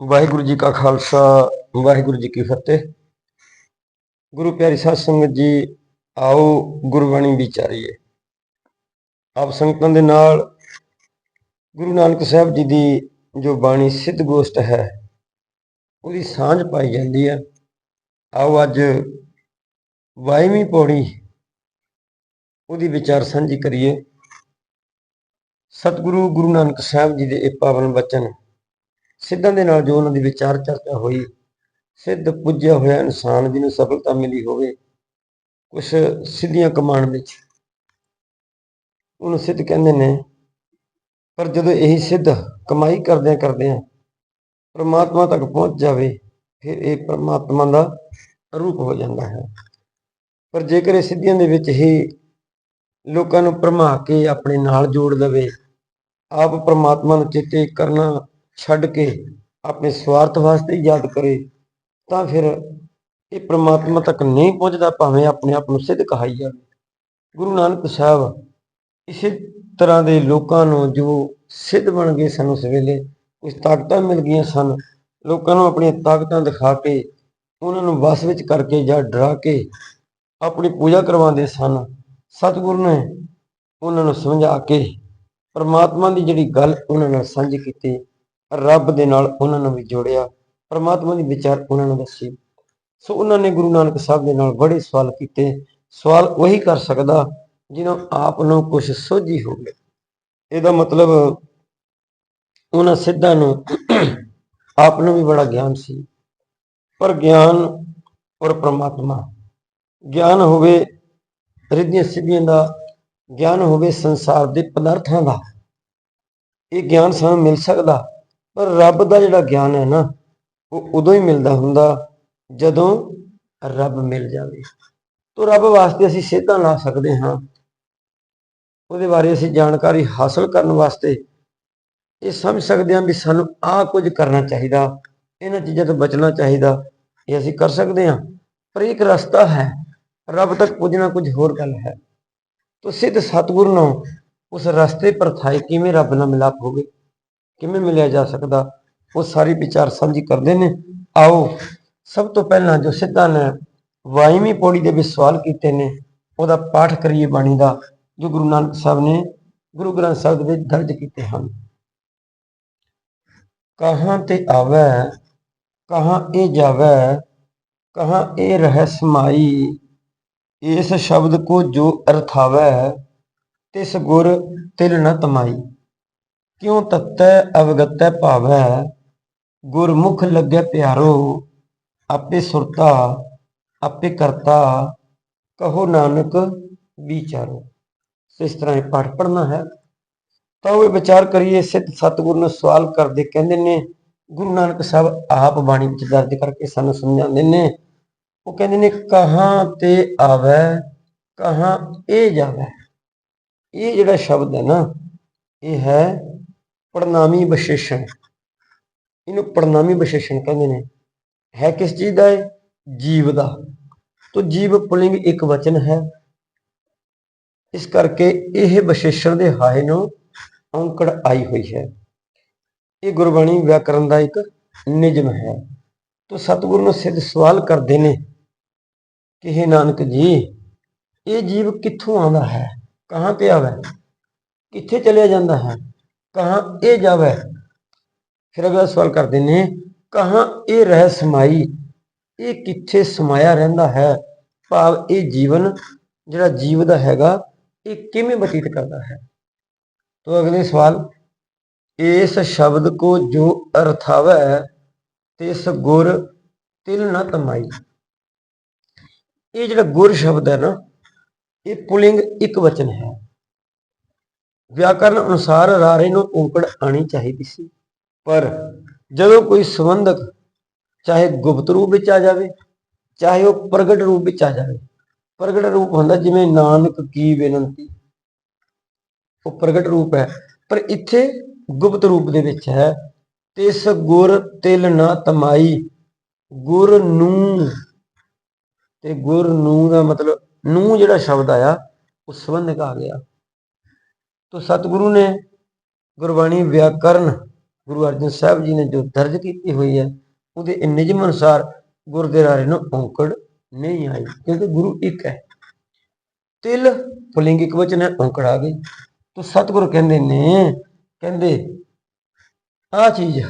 ਵਾਹਿਗੁਰੂ ਜੀ ਕਾ ਖਾਲਸਾ, ਵਾਹਿਗੁਰੂ ਜੀ ਕੀ ਫਤਿਹ। ਗੁਰੂ ਪਿਆਰੀ ਸਾਧ ਸੰਗਤ ਜੀ, ਆਓ ਗੁਰਬਾਣੀ ਵਿਚਾਰੀਏ। ਆਪ ਸੰਗਤਾਂ ਦੇ ਨਾਲ ਗੁਰੂ ਨਾਨਕ ਸਾਹਿਬ ਜੀ ਦੀ ਜੋ ਬਾਣੀ ਸਿੱਧ ਗੋਸ਼ਟ ਹੈ, ਉਹਦੀ ਸਾਂਝ ਪਾਈ ਜਾਂਦੀ ਹੈ ਆਓ ਅੱਜ 22ਵੀਂ ਪੌੜੀ ਉਹਦੀ ਵਿਚਾਰ ਸਾਂਝੀ ਕਰੀਏ। ਸਤਿਗੁਰੂ ਗੁਰੂ ਨਾਨਕ ਸਾਹਿਬ ਜੀ ਦੇ ਇਹ ਪਾਵਨ ਬਚਨ ਸਿੱਧਾਂ ਦੇ ਨਾਲ ਜੋ ਉਹਨਾਂ ਦੀ ਵਿਚਾਰ ਚਰਚਾ ਹੋਈ, ਸਿੱਧ ਪੁੱਜਿਆ ਹੋਇਆ ਇਨਸਾਨ ਜਿਹਨੂੰ ਸਫਲਤਾ ਮਿਲੀ ਹੋਵੇ ਕੁਝ ਸਿੱਧੀਆਂ ਕਮਾਣ ਵਿੱਚ। ਉਹਨੂੰ ਸਿੱਧ ਕਹਿੰਦੇ ਨੇ, ਪਰ ਜਦੋਂ ਇਹੀ ਸਿੱਧ ਕਮਾਈ ਕਰਦਿਆਂ ਕਰਦਿਆਂ ਪਰਮਾਤਮਾ ਤੱਕ ਪਹੁੰਚ ਜਾਵੇ, ਫਿਰ ਇਹ ਪਰਮਾਤਮਾ ਦਾ ਰੂਪ ਹੋ ਜਾਂਦਾ ਹੈ। ਪਰ ਜੇਕਰ ਇਹ ਸਿੱਧੀਆਂ ਦੇ ਵਿੱਚ ਹੀ ਲੋਕਾਂ ਨੂੰ ਭਰਮਾ ਕੇ ਆਪਣੇ ਨਾਲ ਜੋੜ ਲਵੇ ਆਪ ਪ੍ਰਮਾਤਮਾ ਨੂੰ ਚੇਤੇ ਕਰਨਾ ਛੱਡ ਕੇ ਆਪਣੇ ਸਵਾਰਥ ਵਾਸਤੇ ਯਾਦ ਕਰੇ, ਤਾਂ ਫਿਰ ਇਹ ਪ੍ਰਮਾਤਮਾ ਤੱਕ ਨਹੀਂ ਪਹੁੰਚਦਾ, ਭਾਵੇਂ ਆਪਣੇ ਆਪ ਨੂੰ ਸਿੱਧ ਕਹਾਈ ਜਾਵੇ। ਗੁਰੂ ਨਾਨਕ ਸਾਹਿਬ ਇਸੇ ਤਰ੍ਹਾਂ ਦੇ ਲੋਕਾਂ ਨੂੰ ਜੋ ਸਿੱਧ ਬਣ ਗਏ ਸਨ ਉਸ ਵੇਲੇ ਕੁਝ ਤਾਕਤਾਂ ਮਿਲ ਗਈਆਂ ਸਨ। ਲੋਕਾਂ ਨੂੰ ਆਪਣੀਆਂ ਤਾਕਤਾਂ ਦਿਖਾ ਕੇ, ਉਹਨਾਂ ਨੂੰ ਵਸ ਵਿੱਚ ਕਰਕੇ ਜਾਂ ਡਰਾ ਕੇ ਆਪਣੀ ਪੂਜਾ ਕਰਵਾਉਂਦੇ ਸਨ। ਸਤਿਗੁਰੂ ਨੇ ਉਹਨਾਂ ਨੂੰ ਸਮਝਾ ਕੇ ਪਰਮਾਤਮਾ ਦੀ ਜਿਹੜੀ ਗੱਲ ਉਹਨਾਂ ਨਾਲ ਸਾਂਝੀ ਕੀਤੀ, ਰੱਬ ਦੇ ਨਾਲ ਉਹਨਾਂ ਨੂੰ ਵੀ ਜੋੜਿਆ, ਪਰਮਾਤਮਾ ਦੀ ਵਿਚਾਰ ਉਹਨਾਂ ਨੂੰ ਦੱਸੀ। ਸੋ ਉਹਨਾਂ ਨੇ ਗੁਰੂ ਨਾਨਕ ਸਾਹਿਬ ਦੇ ਨਾਲ ਬੜੇ ਸਵਾਲ ਕੀਤੇ। ਸਵਾਲ ਉਹੀ ਕਰ ਸਕਦਾ ਜਿਹਨੂੰ ਆਪ ਨੂੰ ਕੁਝ ਸੋਝੀ ਹੋਵੇ। ਇਹਦਾ ਮਤਲਬ ਉਹਨਾਂ ਸਿੱਧਾਂ ਨੂੰ ਆਪ ਨੂੰ ਵੀ ਬੜਾ ਗਿਆਨ ਸੀ। ਪਰ ਗਿਆਨ ਔਰ ਪ੍ਰਮਾਤਮਾ, ਗਿਆਨ ਹੋਵੇ, ਰਿੱਧੀਆਂ ਸਿੱਧੀਆਂ ਦਾ ਗਿਆਨ ਹੋਵੇ ਸੰਸਾਰ ਦੇ ਪਦਾਰਥਾਂ ਦਾ। ਇਹ ਗਿਆਨ ਸਾਨੂੰ ਮਿਲ ਸਕਦਾ, ਪਰ ਰੱਬ ਦਾ ਜਿਹੜਾ ਗਿਆਨ ਹੈ ਨਾ, ਉਹ ਉਦੋਂ ਹੀ ਮਿਲਦਾ ਹੁੰਦਾ ਜਦੋਂ ਰੱਬ ਮਿਲ ਜਾਵੇ। ਤੋ ਰੱਬ ਵਾਸਤੇ ਅਸੀਂ ਸੇਧਾਂ ਲਾ ਸਕਦੇ ਹਾਂ। ਉਹਦੇ ਬਾਰੇ ਅਸੀਂ ਜਾਣਕਾਰੀ ਹਾਸਲ ਕਰਨ ਵਾਸਤੇ ਇਹ ਸਮਝ ਸਕਦੇ ਹਾਂ ਵੀ ਸਾਨੂੰ ਆਹ ਕੁਝ ਕਰਨਾ ਚਾਹੀਦਾ, ਇਹਨਾਂ ਚੀਜ਼ਾਂ ਤੋਂ ਬਚਣਾ ਚਾਹੀਦਾ, ਇਹ ਅਸੀਂ ਕਰ ਸਕਦੇ ਹਾਂ। ਪਰ ਇੱਕ ਰਸਤਾ ਹੈ, ਰੱਬ ਤੱਕ ਪੁੱਜਣਾ ਕੁਝ ਹੋਰ ਗੱਲ ਹੈ। ਤੋ ਸਿੱਧ ਸਤਿਗੁਰ ਨੂੰ ਉਸ ਰਸਤੇ ਪਰ ਥਾਈ ਕਿਵੇਂ ਰੱਬ ਨਾਲ ਮਿਲਾਪ ਹੋਵੇ ਕਿਵੇਂ ਮਿਲਿਆ ਜਾ ਸਕਦਾ? ਉਹ ਸਾਰੀ ਵਿਚਾਰ ਸਾਂਝੀ ਕਰਦੇ ਨੇ। ਆਓ, ਸਭ ਤੋਂ ਪਹਿਲਾਂ ਜੋ ਸਿੱਧਾਂ ਨੇ ਵਾਈਵੀਂ ਪੌੜੀ ਦੇ ਵਿੱਚ ਸਵਾਲ ਕੀਤੇ ਨੇ, ਉਹਦਾ ਪਾਠ ਕਰੀਏ ਬਾਣੀ ਦਾ, ਜੋ ਗੁਰੂ ਨਾਨਕ ਸਾਹਿਬ ਨੇ ਗੁਰੂ ਗ੍ਰੰਥ ਸਾਹਿਬ ਦੇ ਵਿੱਚ ਦਰਜ ਕੀਤੇ ਹਨ। ਕਹਾਂ ਤੇ ਆਵੈ, ਕਹਾਂ ਇਹ ਜਾਵੈ, ਕਹਾਂ ਇਹ ਰਹਿ ਸਮਾਈ ਇਸ ਸ਼ਬਦ ਕੋ ਜੋ ਅਰਥਾਵੈ ਤਿਸ ਗੁਰ ਤਿਲ ਨ ਤਮਾਈ। ਕਿਉ ਤਤੈ ਅਵਗਤੈ ਭਾਵੈ, ਗੁਰਮੁਖ ਲੱਗੇ ਪਿਆਰੋ, ਆਪੇ ਸੁਰਤਾ, ਆਪੇ ਕਰਤਾ, ਕਹੋ ਨਾਨਕ ਵਿਚਾਰੋ। ਸੋ ਇਸ ਤਰ੍ਹਾਂ ਇਹ ਪਾਠ ਪੜਨਾ ਹੈ। ਤਾਂ ਉਹ ਵਿਚਾਰ ਕਰੀਏ, ਸਿੱਧ ਸਤਿਗੁਰ ਨੂੰ ਸਵਾਲ ਕਰਦੇ ਕਹਿੰਦੇ ਨੇ, ਗੁਰੂ ਨਾਨਕ ਸਾਹਿਬ ਆਪ ਬਾਣੀ ਵਿੱਚ ਦਰਜ ਕਰਕੇ ਸਾਨੂੰ ਸਮਝਾਉਂਦੇ ਨੇ ਉਹ ਕਹਿੰਦੇ ਨੇ, ਕਹਾਂ ਤੇ ਆਵੈ, ਕਹਾਂ ਇਹ ਜਾਵੈ। ਇਹ ਜਿਹੜਾ ਸ਼ਬਦ ਹੈ ਨਾ, ਇਹ ਹੈ ਪੜਨਾਮੀ ਵਿਸ਼ੇਸ਼ਣ। ਇਹਨੂੰ ਪੜਨਾਮੀ ਵਿਸ਼ੇਸ਼ਣ ਕਹਿੰਦੇ ਨੇ। ਹੈ ਕਿਸ ਚੀਜ਼ ਦਾ ਹੈ ਜੀਵ ਦਾ। ਤੋ ਜੀਵ ਪੁਲਿੰਗ ਇੱਕ ਵਚਨ ਹੈ। ਇਸ ਕਰਕੇ ਇਹ ਵਿਸ਼ੇਸ਼ਣ ਦੇ ਹਾਏ ਨੂੰ ਔਂਕੜ ਆਈ ਹੋਈ ਹੈ। ਇਹ ਗੁਰਬਾਣੀ ਵਿਆਕਰਨ ਦਾ ਇੱਕ ਨਿਯਮ ਹੈ। ਤੋ ਸਤਿਗੁਰੂ ਨੂੰ ਸਿੱਧ ਸਵਾਲ ਕਰਦੇ ਨੇ ਕਿ हे ਨਾਨਕ ਜੀ, ਇਹ ਜੀਵ ਕਿੱਥੋਂ ਆਉਂਦਾ ਹੈ? ਕਹਾਂ ਤੇ ਆਵੇ? ਕਿੱਥੇ ਚਲਿਆ ਜਾਂਦਾ ਹੈ? ਕਹਾਂ ਇਹ ਜਾਵੇ? ਫਿਰ ਅਗਲਾ ਸਵਾਲ ਕਰਦੇ ਨੇ, ਕਹਾਂ ਇਹ ਰਹਿ ਸਮਾਈ? ਇਹ ਕਿੱਥੇ ਸਮਾਇਆ ਰਹਿੰਦਾ ਹੈ? ਭਾਵ ਇਹ ਜੀਵਨ ਜਿਹੜਾ ਜੀਵ ਦਾ ਹੈਗਾ, ਇਹ ਕਿਵੇਂ ਬਤੀਤ ਕਰਦਾ ਹੈ? ਤੋ ਅਗਲੇ ਸਵਾਲ, ਇਸ ਸ਼ਬਦ ਕੋ ਜੋ ਅਰਥਾਵੈ ਤਿਸ ਗੁਰ ਤਿਲ ਨ ਤਮਾਈ। ਇਹ ਜਿਹੜਾ ਗੁਰ ਸ਼ਬਦ ਹੈ ਨਾ, ਇਹ ਪੁਲਿੰਗ ਇੱਕ ਵਚਨ ਹੈ। ਵਿਆਕਰਨ ਅਨੁਸਾਰ ਰਾਰੇ ਨੂੰ ਔਂਕੜ ਆਣੀ ਚਾਹੀਦੀ ਸੀ, ਪਰ ਜਦੋਂ ਕੋਈ ਸੰਬੰਧਕ ਚਾਹੇ ਗੁਪਤ ਰੂਪ ਵਿੱਚ ਆ ਜਾਵੇ, ਚਾਹੇ ਉਹ ਪ੍ਰਗਟ ਰੂਪ ਵਿੱਚ ਆ ਜਾਵੇ, ਪ੍ਰਗਟ ਰੂਪ ਹੁੰਦਾ ਜਿਵੇਂ ਨਾਨਕ ਕੀ ਬੇਨੰਤੀ, ਉਹ ਪ੍ਰਗਟ ਰੂਪ ਹੈ। ਪਰ ਇੱਥੇ ਗੁਪਤ ਰੂਪ ਦੇ ਵਿੱਚ ਹੈ, ਤਿਸ ਗੁਰ ਤਿਲ ਨਾ ਤਮਾਈ, ਗੁਰ ਨੂੰ ਤੇ ਗੁਰ ਨੂੰ ਦਾ ਮਤਲਬ ਨੂੰ ਜਿਹੜਾ ਸ਼ਬਦ ਆਇਆ, ਉਹ ਸੰਬੰਧਕ ਆ ਗਿਆ। ਤੋ ਸਤਿਗੁਰੂ ਨੇ ਗੁਰਬਾਣੀ ਵਿਆਕਰਨ ਗੁਰੂ ਅਰਜਨ ਸਾਹਿਬ ਜੀ ਨੇ ਜੋ ਦਰਜ ਕੀਤੀ ਹੋਈ ਹੈ, ਉਹਦੇ ਇਹ ਨਿਯਮ ਅਨੁਸਾਰ ਗੁਰ ਦੇ ਰਾਰੇ ਨੂੰ ਔਂਕੜ ਨਹੀਂ ਆਈ, ਕਿਉਂਕਿ ਗੁਰੂ ਇੱਕ ਹੈ। ਤਿਲ ਪੁਲਿੰਗਿਕ ਵਚਨ ਹੈ, ਔਂਕੜ ਆ ਗਈ। ਤੋ ਸਤਿਗੁਰੂ ਕਹਿੰਦੇ ਨੇ, ਕਹਿੰਦੇ ਆ ਚੀਜ਼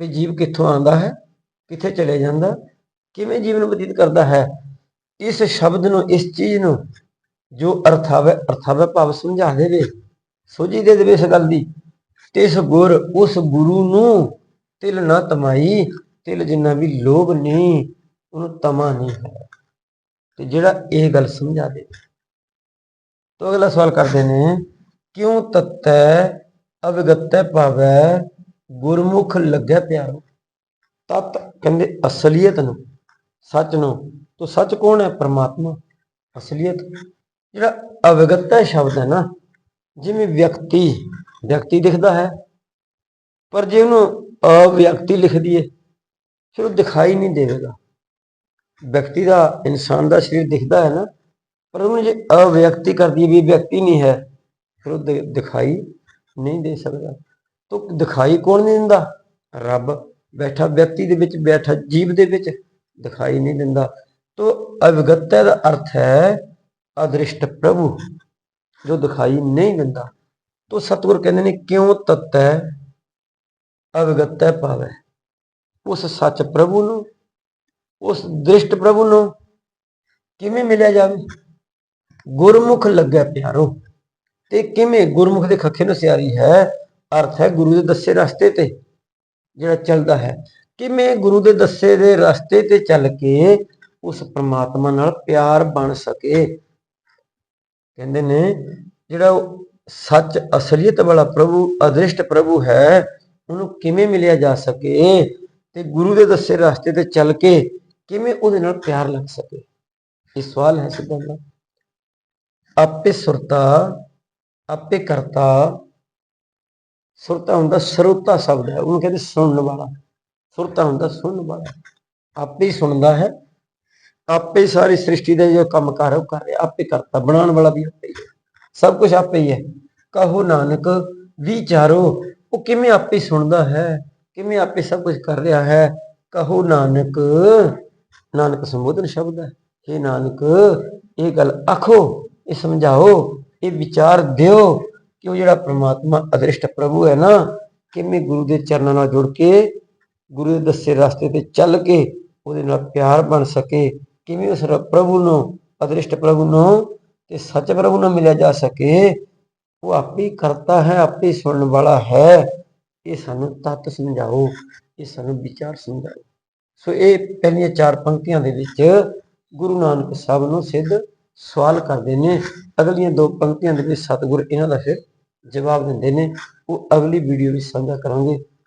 ਵੀ ਜੀਵ ਕਿੱਥੋਂ ਆਉਂਦਾ ਹੈ, ਕਿੱਥੇ ਚਲੇ ਜਾਂਦਾ ਕਿਵੇਂ ਜੀਵਨ ਬਤੀਤ ਕਰਦਾ ਹੈ? ਇਸ ਸ਼ਬਦ ਨੂੰ, ਇਸ ਚੀਜ਼ ਨੂੰ ਜੋ ਅਰਥਾਵੇ ਅਰਥਾਵੇ ਭਾਵ ਸਮਝਾ ਦੇਵੇ ਸੋਝੀ ਦੇ ਦੇਵੇ ਇਸ ਗੱਲ ਦੀ। ਤਿਸ ਗੁਰ, ਉਸ ਗੁਰੂ ਨੂੰ ਤਿਲ ਨਾ ਤਮਾਈ, ਤਿਲ ਜਿੰਨਾ ਵੀ ਲੋਭ ਨਹੀਂ, ਉਹਨੂੰ ਤਮਾ ਨਹੀਂ ਹੈ। ਤੇ ਜਿਹੜਾ ਇਹ ਗੱਲ ਸਮਝਾ ਦੇ ਤੋ ਅਗਲਾ ਸਵਾਲ ਕਰਦੇ ਨੇ, ਕਿਉਂ ਤਤੈ ਅਵਗਤੈ ਪਾਵੈ ਗੁਰਮੁਖ ਲੱਗੈ ਪਿਆਰੋ? ਤਤ ਕਹਿੰਦੇ ਅਸਲੀਅਤ ਨੂੰ। ਸੱਚ ਨੂੰ, ਤੋ ਸੱਚ ਕੌਣ ਹੈ? ਪਰਮਾਤਮਾ। ਅਸਲੀਅਤ, ਜਿਹੜਾ ਅਵਗਤੈ ਸ਼ਬਦ ਹੈ ਨਾ, ਜਿਵੇਂ ਵਿਅਕਤੀ ਵਿਅਕਤੀ ਦਿਖਦਾ ਹੈ, ਪਰ ਜੇ ਉਹਨੂੰ ਅਵਿਅਕਤੀ ਲਿਖ ਦਈਏ, ਫਿਰ ਉਹ ਦਿਖਾਈ ਨਹੀਂ ਦੇਵੇਗਾ। ਵਿਅਕਤੀ ਦਾ, ਇਨਸਾਨ ਦਾ ਸਰੀਰ ਦਿਖਦਾ ਹੈ ਨਾ, ਪਰ ਉਹਨੂੰ ਜੇ ਅਵਿਅਕਤੀ ਕਰ ਦਈਏ ਵੀ ਵਿਅਕਤੀ ਨਹੀਂ ਹੈ, ਫਿਰ ਉਹ ਦਿ- ਦਿਖਾਈ ਨਹੀਂ ਦੇ ਸਕਦਾ। ਤੋ ਦਿਖਾਈ ਕੌਣ ਨਹੀਂ ਦਿੰਦਾ? ਰੱਬ ਬੈਠਾ ਵਿਅਕਤੀ ਦੇ ਵਿੱਚ, ਬੈਠਾ ਜੀਵ ਦੇ ਵਿੱਚ। ਦਿਖਾਈ ਨਹੀਂ ਦਿੰਦਾ। ਤੋ ਅਵਗਤੈ ਦਾ ਅਰਥ ਹੈ ਅਦ੍ਰਿਸ਼ਟ ਪ੍ਰਭੂ, ਜੋ ਦਿਖਾਈ ਨਹੀਂ ਦਿੰਦਾ। ਤੋ ਸਤਿਗੁਰ ਕਹਿੰਦੇ ਨੇ, ਕਿਉਂ ਤਤੈ ਅਵਗਤੈ ਪਾਵੈ ਉਸ ਸੱਚ ਪ੍ਰਭੂ ਨੂੰ, ਉਸ ਦ੍ਰਿਸ਼ਟ ਪ੍ਰਭੂ ਨੂੰ ਕਿਵੇਂ ਮਿਲਿਆ ਜਾਵੇ? ਗੁਰਮੁਖ ਲੱਗਿਆ ਪਿਆਰੋ। ਤੇ ਕਿਵੇਂ? ਗੁਰਮੁਖ ਦੇ ਖੱਖੇ ਨੂੰ ਸਿਆਰੀ ਹੈ। ਅਰਥ ਹੈ ਗੁਰੂ ਦੇ ਦੱਸੇ ਰਸਤੇ ਤੇ ਜਿਹੜਾ ਚੱਲਦਾ ਹੈ। ਕਿਵੇਂ ਗੁਰੂ ਦੇ ਦੱਸੇ ਦੇ ਰਸਤੇ ਤੇ ਚੱਲ ਕੇ ਉਸ ਪ੍ਰਮਾਤਮਾ ਨਾਲ ਪਿਆਰ ਬਣ ਸਕੇ। ਕਹਿੰਦੇ ਨੇ, ਜਿਹੜਾ ਉਹ ਸੱਚ ਅਸਲੀਅਤ ਵਾਲਾ ਪ੍ਰਭੂ, ਅਦ੍ਰਿਸ਼ਟ ਪ੍ਰਭੂ ਹੈ, ਉਹਨੂੰ ਕਿਵੇਂ ਮਿਲਿਆ ਜਾ ਸਕੇ ਤੇ ਗੁਰੂ ਦੇ ਦੱਸੇ ਰਸਤੇ ਤੇ ਚੱਲ ਕੇ ਕਿਵੇਂ ਉਹਦੇ ਨਾਲ ਪਿਆਰ ਲੱਗ ਸਕੇ? ਇਹ ਸਵਾਲ ਹੈ ਸਿੱਧਾ ਦਾ ਆਪੇ ਸੁਰਤਾ, ਆਪੇ ਕਰਤਾ। ਸੁਰਤਾ ਹੁੰਦਾ ਸਰੋਤਾ ਸ਼ਬਦ ਹੈ, ਉਹਨੂੰ ਕਹਿੰਦੇ ਸੁਣਨ ਵਾਲਾ। ਸੁਰਤਾ ਹੁੰਦਾ, ਸੁਣਨ ਵਾਲਾ। ਆਪੇ ਹੀ ਸੁਣਦਾ ਹੈ। ਆਪੇ ਸਾਰੀ ਸ੍ਰਿਸ਼ਟੀ ਦੇ ਜੋ ਕੰਮ ਕਰ ਉਹ ਕਰ ਰਿਹਾ। ਆਪੇ ਕਰਤਾ, ਬਣਾਉਣ ਵਾਲਾ ਵੀ ਆਪੇ ਹੀ ਸਭ ਕੁਝ ਆਪੇ ਹੀ ਹੈ। ਕਹੋ ਨਾਨਕ, ਵਿਚਾਰੋ, ਉਹ ਕਿਵੇਂ ਆਪੇ ਸੁਣਦਾ ਹੈ? ਕਿਵੇਂ ਆਪੇ ਸਭ ਕੁਝ ਕਰ ਰਿਹਾ ਹੈ? ਕਹੋ ਨਾਨਕ ਨਾਨਕ ਸੰਬੋਧਨ ਸ਼ਬਦ ਹੈ। हे ਨਾਨਕ, ਇਹ ਗੱਲ ਆਖੋ, ਇਹ ਸਮਝਾਓ, ਇਹ ਵਿਚਾਰ ਦਿਓ। ਕਿ ਉਹ ਜਿਹੜਾ ਪ੍ਰਮਾਤਮਾ ਅਦ੍ਰਿਸ਼ਟ ਪ੍ਰਭੂ ਹੈ ਨਾ, ਕਿਵੇਂ ਗੁਰੂ ਦੇ ਚਰਨਾਂ ਨਾਲ ਜੁੜ ਕੇ ਗੁਰੂ ਦੇ ਦੱਸੇ ਰਸਤੇ ਤੇ ਚੱਲ ਕੇ ਉਹਦੇ ਨਾਲ ਪਿਆਰ ਬਣ ਸਕੇ, ਕਿਵੇਂ ਉਸ ਪ੍ਰਭੂ ਨੂੰ ਅਦ੍ਰਿਸ਼ਟ ਪ੍ਰਭੂ ਨੂੰ ਤੇ ਸੱਚ ਪ੍ਰਭੂ ਨੂੰ ਮਿਲਿਆ ਜਾ ਸਕੇ, ਉਹ ਆਪੇ ਕਰਤਾ ਹੈ, ਆਪੇ ਸੁਣਨ ਵਾਲਾ ਹੈ। ਇਹ ਸਾਨੂੰ ਤੱਤ ਸਮਝਾਓ, ਇਹ ਸਾਨੂੰ ਵਿਚਾਰ ਸਮਝਾਓ। ਸੋ ਇਹ ਪਹਿਲੀਆਂ ਚਾਰ ਪੰਕਤੀਆਂ ਦੇ ਵਿੱਚ ਗੁਰੂ ਨਾਨਕ ਸਾਹਿਬ ਨੂੰ ਸਿੱਧ ਸਵਾਲ ਕਰਦੇ ਨੇ। ਅਗਲੀਆਂ ਦੋ ਪੰਕਤੀਆਂ ਦੇ ਵਿੱਚ ਸਤਿਗੁਰ ਇਹਨਾਂ ਦਾ ਫਿਰ ਜਵਾਬ ਦਿੰਦੇ ਨੇ। ਉਹ ਅਗਲੀ ਵੀਡੀਓ ਵਿੱਚ ਸਾਂਝਾ ਕਰਾਂਗੇ।